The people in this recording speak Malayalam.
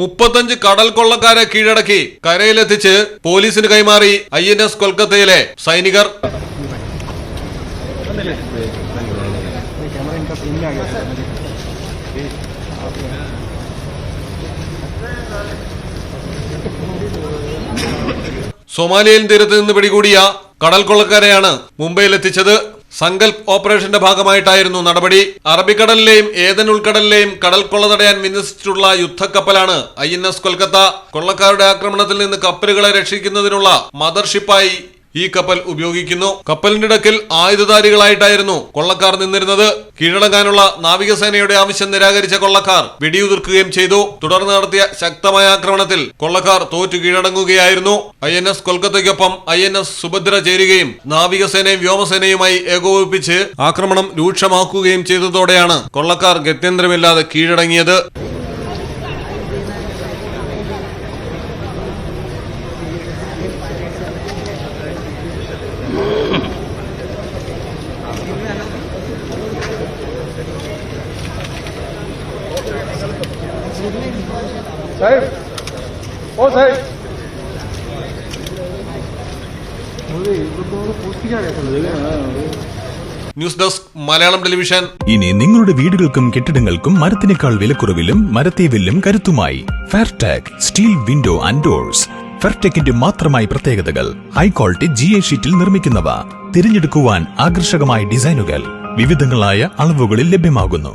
മുപ്പത്തഞ്ച് കടൽ കൊള്ളക്കാരെ കീഴടക്കി കരയിലെത്തിച്ച് പോലീസിന് കൈമാറി ഐ എൻ എസ് കൊൽക്കത്തയിലെ സൈനികർ. സൊമാലിയൻ തീരത്ത് നിന്ന് പിടികൂടിയ കടൽ കൊള്ളക്കാരെയാണ് മുംബൈയിലെത്തിച്ചത്. സങ്കൽപ് ഓപ്പറേഷന്റെ ഭാഗമായിട്ടായിരുന്നു നടപടി. അറബിക്കടലിലെയും ഏതൻ ഉൾക്കടലിലെയും കടൽ കൊള്ള തടയാൻ വിന്യസിച്ചിട്ടുള്ള യുദ്ധക്കപ്പലാണ് ഐ എൻ എസ് കൊൽക്കത്ത. കൊള്ളക്കാരുടെ ആക്രമണത്തിൽ നിന്ന് കപ്പലുകളെ രക്ഷിക്കുന്നതിനുള്ള മദർഷിപ്പായി ഈ കപ്പൽ ഉപയോഗിക്കുന്നു. കപ്പലിന്റെ ഇടക്കിൽ ആയുധധാരികളായിട്ടായിരുന്നു കൊള്ളക്കാർ നിന്നിരുന്നത്. കീഴടങ്ങാനുള്ള നാവികസേനയുടെ ആവശ്യം നിരാകരിച്ച കൊള്ളക്കാർ വെടിയുതിർക്കുകയും ചെയ്തു. തുടർന്ന് നടത്തിയ ശക്തമായ ആക്രമണത്തിൽ കൊള്ളക്കാർ തോറ്റു കീഴടങ്ങുകയായിരുന്നു. ഐ എൻ എസ് കൊൽക്കത്തയ്ക്കൊപ്പം ഐ എൻ എസ് സുഭദ്ര ചേരുകയും നാവികസേനയും വ്യോമസേനയുമായി ഏകോപിപ്പിച്ച് ആക്രമണം രൂക്ഷമാക്കുകയും ചെയ്തതോടെയാണ് കൊള്ളക്കാർ ഗത്യന്തരമില്ലാതെ കീഴടങ്ങിയത്. સાહેબ ओ સાહેબ ന്യൂസ് ഡെസ്ക് മലയാളം ടെലിവിഷൻ. ഇനി നിങ്ങളുടെ വീടുകൾക്കും കെട്ടിടങ്ങൾക്കും മരത്തിനേക്കാൾ വിലക്കുറവിലും മരത്തെ വില്ലും കരുത്തുമായി ഫെയർടാക് സ്റ്റീൽ വിൻഡോ ആൻഡ് ഡോഴ്സ് ഫെർടെക്കിന്റെ മാത്രമായി പ്രത്യേകതകൾ ഹൈ ക്വാളിറ്റി ജി എ ഷീറ്റിൽ നിർമ്മിക്കുന്നവ. തിരഞ്ഞെടുക്കുവാൻ ആകർഷകമായ ഡിസൈനുകൾ വിവിധങ്ങളായ അളവുകളിൽ ലഭ്യമാകുന്നു.